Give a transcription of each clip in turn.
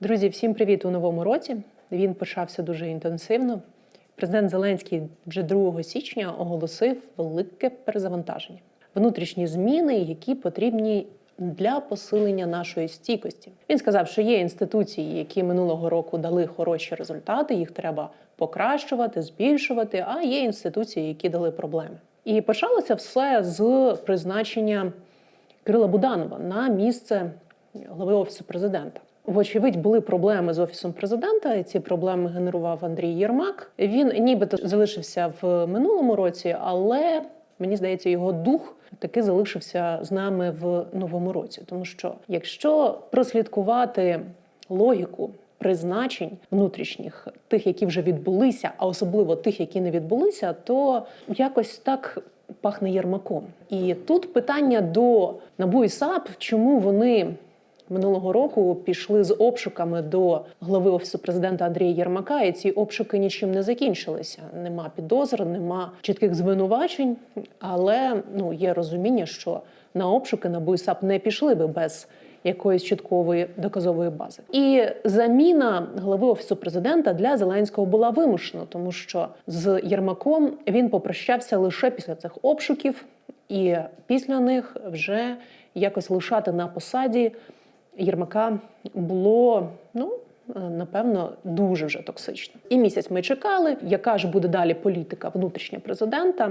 Друзі, всім привіт у новому році. Він почався дуже інтенсивно. Президент Зеленський вже 2 січня оголосив велике перезавантаження, внутрішні зміни, які потрібні для посилення нашої стійкості. Він сказав, що є інституції, які минулого року дали хороші результати, їх треба покращувати, збільшувати. А є інституції, які дали проблеми. І почалося все з призначення Кирила Буданова на місце глави офісу президента. Вочевидь, були проблеми з офісом президента. і Ці проблеми генерував Андрій Єрмак. Він нібито залишився в минулому році, але мені здається, його дух таки залишився з нами в новому році. Тому що якщо прослідкувати логіку призначень внутрішніх, тих, які вже відбулися, а особливо тих, які не відбулися, то якось так. Пахне Єрмаком, і тут питання до НАБУ і САП, чому вони минулого року пішли з обшуками до глави офісу президента Андрія Єрмака, і ці обшуки нічим не закінчилися. Нема підозр, нема чітких звинувачень, але ну є розуміння, що на обшуки НАБУ і САП не пішли би без якоїсь чіткової доказової бази. І заміна глави офісу президента для Зеленського була вимушена, тому що з Єрмаком він попрощався лише після цих обшуків, і після них вже якось лишати на посаді Єрмака було ну. Напевно, дуже вже токсично. І місяць ми чекали, яка ж буде далі політика внутрішня президента,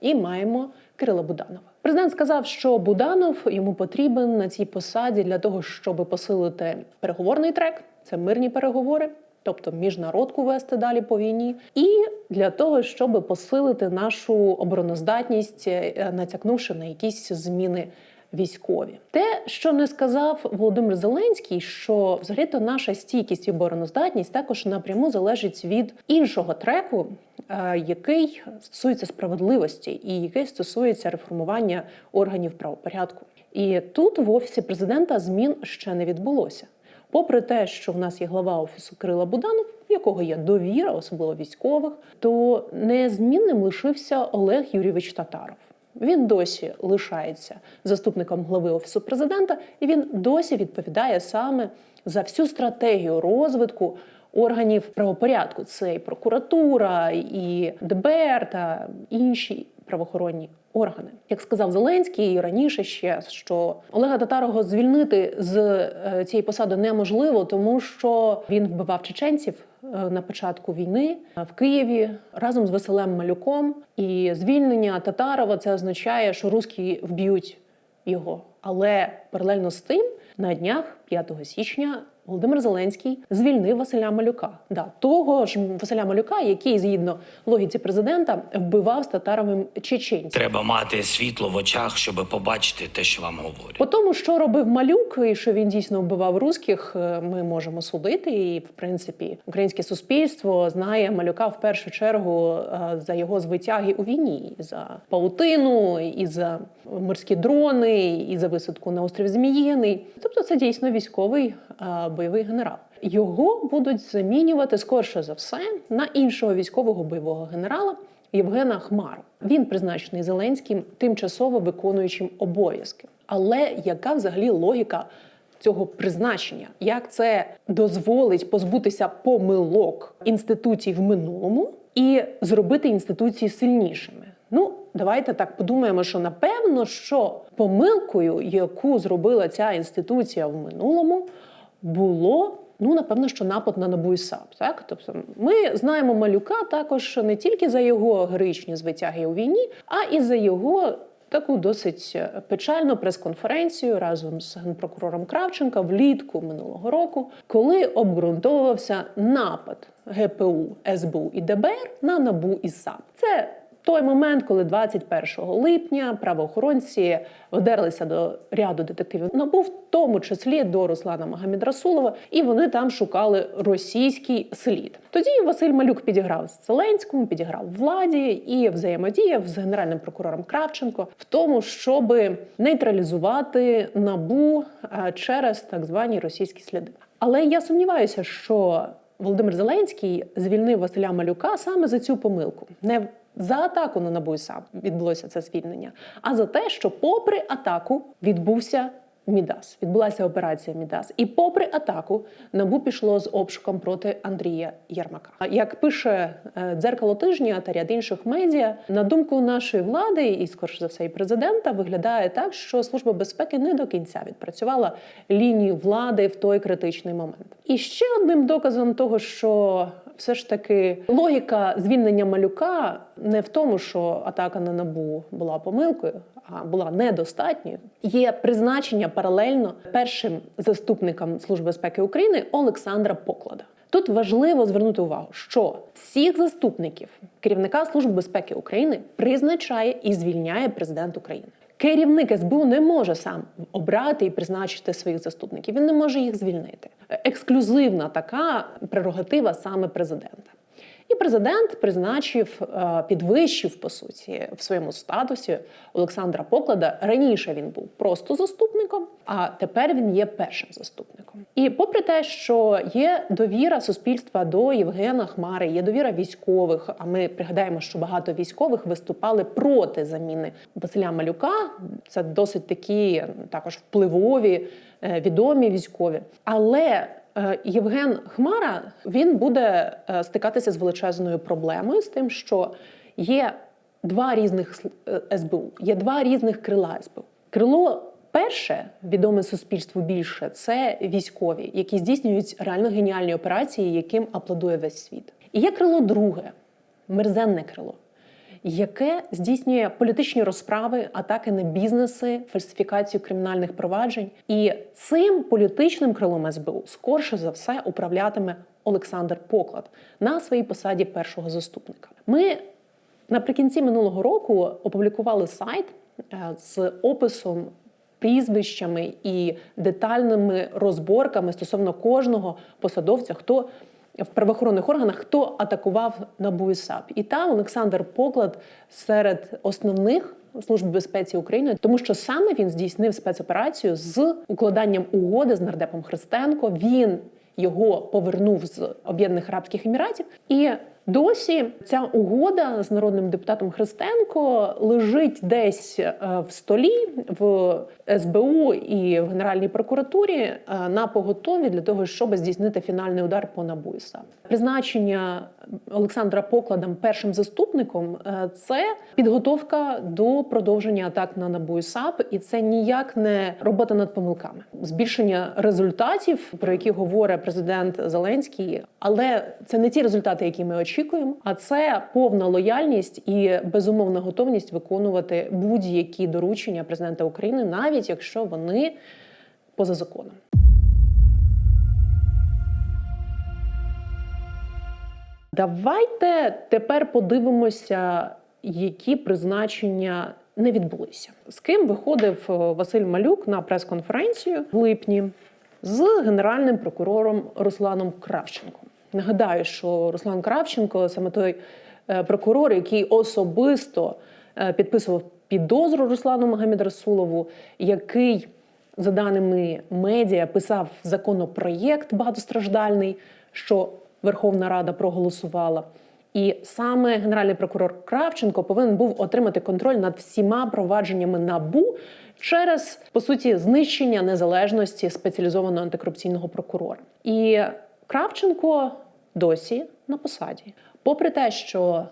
і маємо Кирила Буданова. Президент сказав, що Буданов йому потрібен на цій посаді для того, щоб посилити переговорний трек. Це мирні переговори, тобто міжнародку вести далі по війні, і для того, щоб посилити нашу обороноздатність, е, натякнувши на якісь зміни. Військові, те, що не сказав Володимир Зеленський, що взагалі-то наша стійкість і обороноздатність також напряму залежить від іншого треку, е, який стосується справедливості і який стосується реформування органів правопорядку. І тут в офісі президента змін ще не відбулося. Попри те, що в нас є глава офісу Кирила Буданов, в якого є довіра, особливо військових, то незмінним лишився Олег Юрійович Татаров. Він досі лишається заступником глави офісу президента, і він досі відповідає саме за всю стратегію розвитку органів правопорядку. Це і прокуратура, і ДБР та інші правоохоронні органи. Як сказав Зеленський раніше ще що Олега Татарого звільнити з е, цієї посади неможливо, тому що він вбивав чеченців е, на початку війни в Києві разом з Василем Малюком. І звільнення Татарова це означає, що русські вб'ють його. Але паралельно з тим на днях 5 січня Володимир Зеленський звільнив Василя Малюка, да того ж Василя Малюка, який згідно логіці президента вбивав з татаровим чеченців. Треба мати світло в очах, щоб побачити те, що вам говорять. По тому, що робив малюк, і що він дійсно вбивав русських, е, ми можемо судити. І в принципі, українське суспільство знає малюка в першу чергу е, за його звитяги у війні, і за паутину, і за морські дрони, і за висадку на острів Зміїний. Тобто, це дійсно військовий е, бойовий генерал. Його будуть замінювати скорше за все на іншого військового бойового генерала. Євгена Хмару він призначений Зеленським тимчасово виконуючим обов'язки. Але яка взагалі логіка цього призначення? Як це дозволить позбутися помилок інституцій в минулому і зробити інституції сильнішими? Ну, давайте так подумаємо, що напевно, що помилкою, яку зробила ця інституція в минулому, було. Ну, напевно, що напад на НАБУ і САП. Так? Тобто ми знаємо малюка також не тільки за його героїчні звитяги у війні, а і за його таку досить печальну прес-конференцію разом з генпрокурором Кравченка влітку минулого року, коли обґрунтовувався напад ГПУ, СБУ і ДБР на НАБУ і САП. Це той момент, коли 21 липня правоохоронці вдерлися до ряду детективів НАБУ, в тому числі до Руслана Магомедрасулова, і вони там шукали російський слід. Тоді Василь Малюк підіграв Зеленському, підіграв владі і взаємодіяв з генеральним прокурором Кравченко в тому, щоб нейтралізувати набу через так звані російські сліди. Але я сумніваюся, що Володимир Зеленський звільнив Василя Малюка саме за цю помилку. Не за атаку на НАБУ і САП відбулося це звільнення, а за те, що, попри атаку, відбувся Мідас. Відбулася операція Мідас. І попри атаку, набу пішло з обшуком проти Андрія Ярмака. Як пише е, дзеркало тижня та ряд інших медіа, на думку нашої влади і скоріше за все і президента, виглядає так, що служба безпеки не до кінця відпрацювала лінію влади в той критичний момент. І ще одним доказом того, що все ж таки логіка звільнення малюка не в тому, що атака на набу була помилкою, а була недостатньою. Є призначення паралельно першим заступником Служби безпеки України Олександра Поклада. Тут важливо звернути увагу, що всіх заступників керівника Служби безпеки України призначає і звільняє президент України. Керівник СБУ не може сам обрати і призначити своїх заступників. Він не може їх звільнити. Ексклюзивна така прерогатива саме президента. І президент призначив, е, підвищив по суті в своєму статусі Олександра Поклада. Раніше він був просто заступником, а тепер він є першим заступником. І попри те, що є довіра суспільства до Євгена Хмари, є довіра військових. А ми пригадаємо, що багато військових виступали проти заміни Василя Малюка. Це досить такі також впливові, е, відомі військові. Але Євген Хмара він буде е, стикатися з величезною проблемою з тим, що є два різних е, СБУ, є два різних крила СБУ. Крило перше, відоме суспільству більше, це військові, які здійснюють реально геніальні операції, яким аплодує весь світ. І є крило друге, мерзенне крило яке здійснює політичні розправи, атаки на бізнеси, фальсифікацію кримінальних проваджень. І цим політичним крилом СБУ скорше за все управлятиме Олександр Поклад на своїй посаді першого заступника. Ми наприкінці минулого року опублікували сайт е, з описом. Прізвищами і детальними розборками стосовно кожного посадовця, хто в правоохоронних органах, хто атакував НАБУ і САП. І там Олександр Поклад серед основних служб безпеці України, тому що саме він здійснив спецоперацію з укладанням угоди з нардепом Христенко. Він його повернув з Об'єднаних Арабських Еміратів і. Досі ця угода з народним депутатом Христенко лежить десь е, в столі в СБУ і в Генеральній прокуратурі е, на поготові для того, щоб здійснити фінальний удар по НАБУ. Призначення Олександра Покладом першим заступником е, це підготовка до продовження атак на НАБУ і САП, і це ніяк не робота над помилками, збільшення результатів, про які говорить президент Зеленський. Але це не ті результати, які ми очікуємо, а це повна лояльність і безумовна готовність виконувати будь-які доручення президента України, навіть якщо вони поза законом. Давайте тепер подивимося, які призначення не відбулися. З ким виходив е, Василь Малюк на прес-конференцію в липні з генеральним прокурором Русланом Кравченком. Нагадаю, що Руслан Кравченко саме той е, прокурор, який особисто е, підписував підозру Руслану Магомедрасулову, який, за даними медіа, писав законопроєкт багатостраждальний, що Верховна Рада проголосувала. І саме генеральний прокурор Кравченко повинен був отримати контроль над всіма провадженнями набу через по суті знищення незалежності спеціалізованого антикорупційного прокурора. І Кравченко досі на посаді. Попри те, що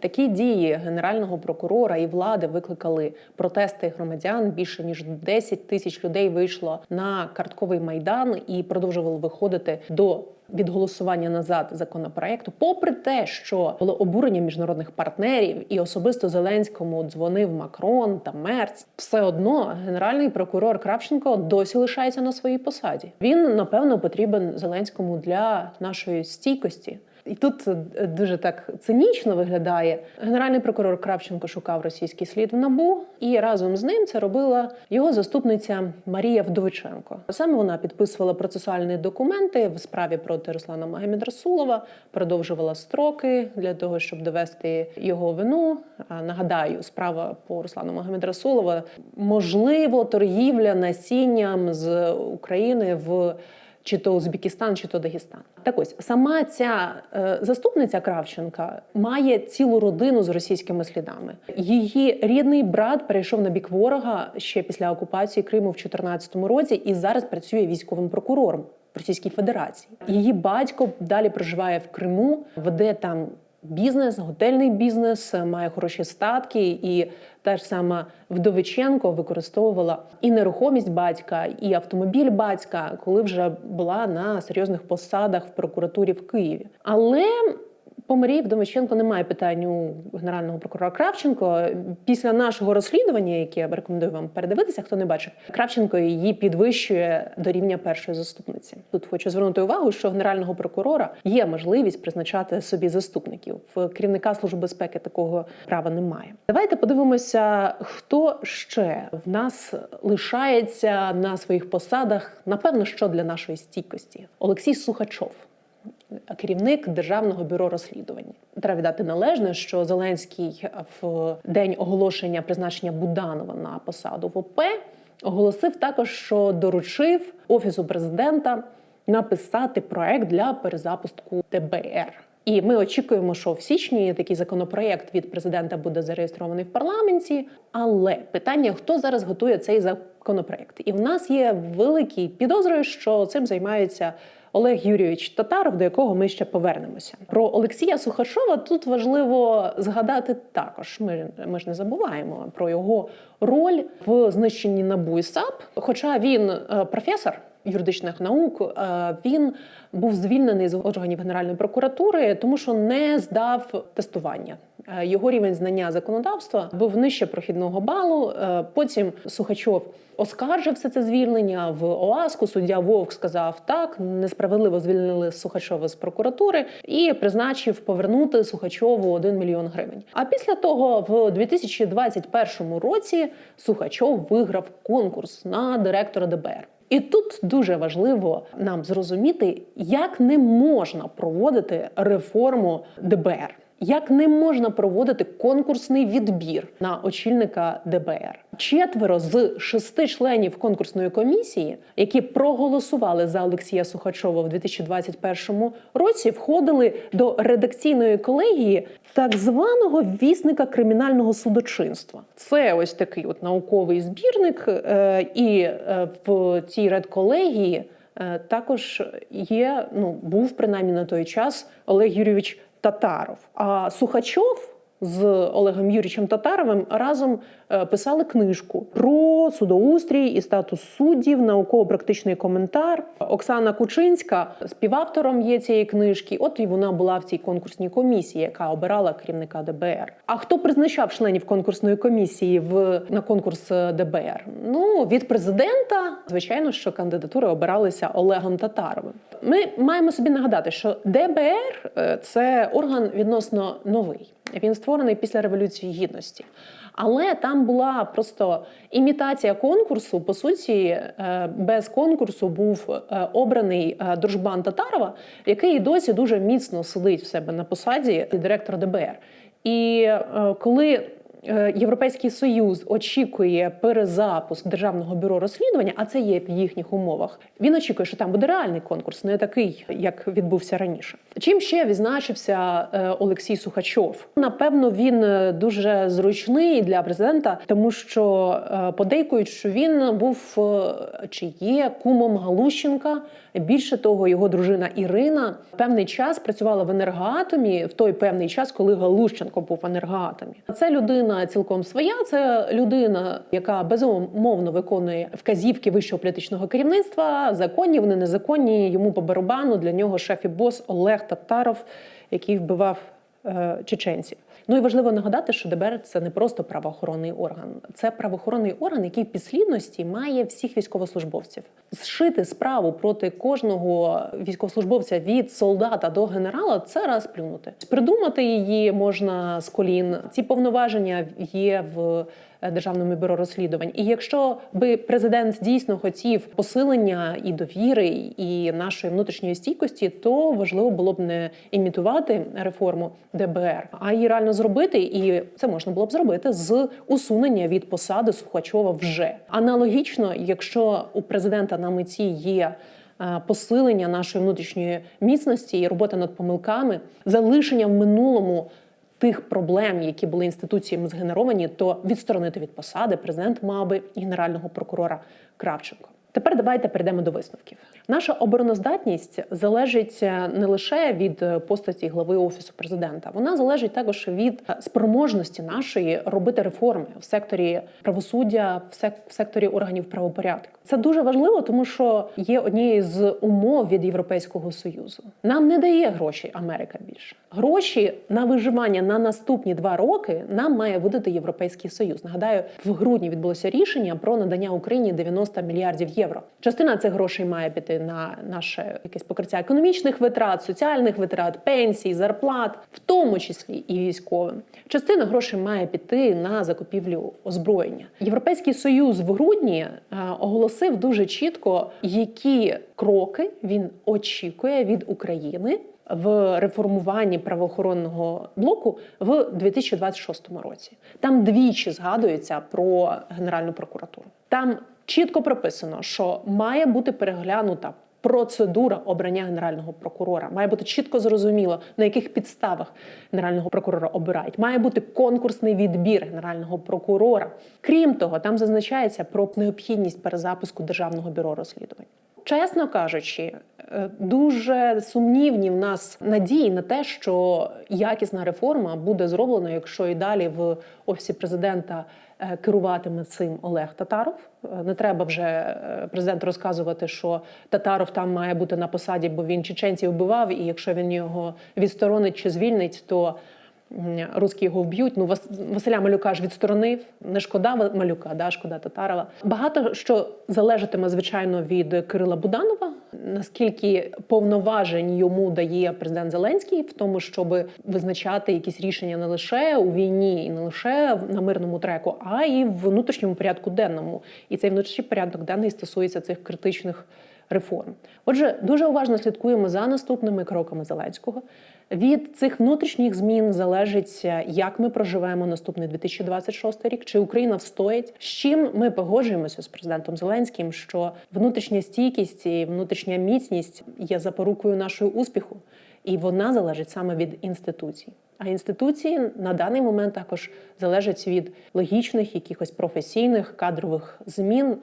такі дії генерального прокурора і влади викликали протести громадян. Більше ніж 10 тисяч людей вийшло на картковий майдан і продовжували виходити до від голосування назад законопроекту. Попри те, що було обурення міжнародних партнерів, і особисто Зеленському дзвонив Макрон та Мерц, все одно генеральний прокурор Кравченко досі лишається на своїй посаді. Він напевно потрібен Зеленському для нашої стійкості. І тут е, дуже так цинічно виглядає. Генеральний прокурор Кравченко шукав російський слід в набу, і разом з ним це робила його заступниця Марія Вдовиченко. Саме вона підписувала процесуальні документи в справі проти Руслана Магомедрасулова, продовжувала строки для того, щоб довести його вину. Нагадаю, справа по Руслану Магомедрасулова можливо торгівля насінням з України в чи то Узбекистан, чи то Дагестан. Так ось сама ця е, заступниця Кравченка має цілу родину з російськими слідами. Її рідний брат перейшов на бік ворога ще після окупації Криму в 2014 році і зараз працює військовим прокурором в Російській Федерації. Її батько далі проживає в Криму, веде там бізнес, готельний бізнес, має хороші статки, і та ж сама Вдовиченко використовувала і нерухомість батька, і автомобіль батька, коли вже була на серйозних посадах в прокуратурі в Києві. Але по Марії Вдовиченко немає питань у генерального прокурора Кравченко. Після нашого розслідування, яке я рекомендую вам передивитися, хто не бачив, Кравченко її підвищує до рівня першої заступниці. Тут хочу звернути увагу, що генерального прокурора є можливість призначати собі заступників. В керівника служби безпеки такого права немає. Давайте подивимося, хто ще в нас лишається на своїх посадах. Напевно, що для нашої стійкості. Олексій Сухачов керівник державного бюро розслідувань. Треба віддати належне, що Зеленський в день оголошення призначення Буданова на посаду в ОП оголосив також, що доручив офісу президента написати проект для перезапуску ДБР. І ми очікуємо, що в січні такий законопроєкт від президента буде зареєстрований в парламенті. Але питання: хто зараз готує цей законопроєкт? І в нас є великі підозри, що цим займається Олег Юрійович Татаров, до якого ми ще повернемося. Про Олексія Сухашова тут важливо згадати також. Ми, ми ж не забуваємо про його роль в знищенні НАБУ і САП. Хоча він е, професор юридичних наук, е, він був звільнений з органів Генеральної прокуратури, тому що не здав тестування. Е, Його рівень знання законодавства був нижче прохідного балу. Е, Потім Сухачов оскаржив все це звільнення в ОАСКу. Суддя Вовк сказав так, несправедливо звільнили Сухачова з прокуратури і призначив повернути Сухачову 1 мільйон гривень. А після того, в 2021 році, Сухачов виграв конкурс на директора ДБР. І тут дуже важливо нам зрозуміти, як не можна проводити реформу ДБР. Як не можна проводити конкурсний відбір на очільника ДБР? Четверо з шести членів конкурсної комісії, які проголосували за Олексія Сухачова в 2021 році, входили до редакційної колегії так званого вісника кримінального судочинства. Це ось такий от науковий збірник, е, і е, в цій редколегії е, також є. Ну був принаймні на той час Олег Юрійович Татаров. А Сухачов з Олегом Юрійовичем Татаровим разом е, писали книжку про судоустрій і статус суддів, науково-практичний коментар. Оксана Кучинська співавтором є цієї книжки. От і вона була в цій конкурсній комісії, яка обирала керівника ДБР. А хто призначав членів конкурсної комісії в на конкурс е, ДБР? Ну від президента, звичайно, що кандидатури обиралися Олегом Татаровим. Ми маємо собі нагадати, що ДБР е, це орган відносно новий. Він створений після революції гідності. Але там була просто імітація конкурсу. По суті, е, без конкурсу був е, обраний е, дружбан Татарова, який досі дуже міцно сидить в себе на посаді директора ДБР. І коли Європейський союз очікує перезапуск державного бюро розслідування, а це є в їхніх умовах. Він очікує, що там буде реальний конкурс, не такий, як відбувся раніше. Чим ще відзначився е, Олексій Сухачов? Напевно, він е, дуже зручний для президента, тому що подейкують, що він був чи є кумом Галущенка. Більше того, його дружина Ірина певний час працювала в енергоатомі в той певний час, коли Галущенко був в енергоатомі. Це людина цілком своя. Це людина, яка безумовно виконує вказівки вищого політичного керівництва. Законні вони незаконні. Йому по барабану для нього шеф і бос Олег Татаров, який вбивав чеченців. Ну і важливо нагадати, що ДБР це не просто правоохоронний орган, це правоохоронний орган, який в підслідності має всіх військовослужбовців. Зшити справу проти кожного військовослужбовця від солдата до генерала це раз плюнути. Придумати її можна з колін. Ці повноваження є в державному бюро розслідувань. І якщо би президент дійсно хотів посилення і довіри, і нашої внутрішньої стійкості, то важливо було б не імітувати реформу ДБР, а її реально зробити. І це можна було б зробити з усунення від посади Сухачова вже аналогічно, якщо у президента на меті є е, посилення нашої внутрішньої міцності і робота над помилками, залишення в минулому тих проблем, які були інституціями згенеровані, то відсторонити від посади президент мав би генерального прокурора Кравченко. Тепер давайте перейдемо до висновків. Наша обороноздатність залежить е, не лише від е, постаті глави офісу президента, вона залежить також від е, спроможності нашої робити реформи в секторі правосуддя, в секторі органів правопорядку. Це дуже важливо, тому що є однією з умов від Європейського союзу. Нам не дає гроші Америка більше. Гроші на виживання на наступні два роки нам має видати Європейський Союз. Нагадаю, в грудні відбулося рішення про надання Україні 90 мільярдів євро. Частина цих грошей має піти на наше якесь покриття економічних витрат, соціальних витрат, пенсій, зарплат, в тому числі і військовим. Частина грошей має піти на закупівлю озброєння. Європейський союз в грудні е, оголосив дуже чітко, які кроки він очікує від України в реформуванні правоохоронного блоку в 2026 році. Там двічі згадується про Генеральну прокуратуру. Там чітко прописано, що має бути переглянута. Процедура обрання генерального прокурора має бути чітко зрозуміло, на яких підставах генерального прокурора обирають. Має бути конкурсний відбір генерального прокурора. Крім того, там зазначається про необхідність перезапуску державного бюро розслідувань. Чесно кажучи, е, дуже сумнівні в нас надії на те, що якісна реформа буде зроблена, якщо і далі в офісі президента керуватиме цим Олег Татаров. Е, Не треба вже е, президенту розказувати, що Татаров там має бути на посаді, бо він чеченців вбивав, і якщо він його відсторонить чи звільнить, то русські його вб'ють. Ну Вас- Василя Малюка ж відсторонив. Не шкода Малюка, да, шкода Татарова. Багато що залежатиме звичайно від Кирила Буданова. Наскільки повноважень йому дає президент Зеленський в тому, щоб визначати якісь рішення не лише у війні і не лише на мирному треку, а й в внутрішньому порядку денному. І цей внутрішній порядок денний стосується цих критичних реформ. Отже, дуже уважно слідкуємо за наступними кроками Зеленського. Від цих внутрішніх змін залежить, як ми проживемо наступний 2026 рік, чи Україна встоїть. З чим ми погоджуємося з президентом Зеленським, що внутрішня стійкість і внутрішня міцність є запорукою нашого успіху, і вона залежить саме від інституцій. А інституції на даний момент також залежать від логічних, якихось професійних кадрових змін,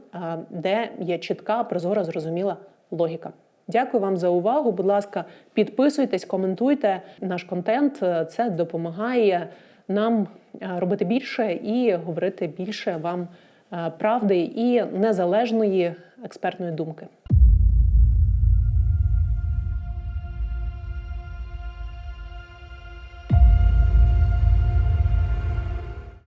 де є чітка, прозора, зрозуміла логіка. Дякую вам за увагу. Будь ласка, підписуйтесь, коментуйте наш контент. Це допомагає нам е, робити більше і говорити більше вам е, правди і незалежної експертної думки.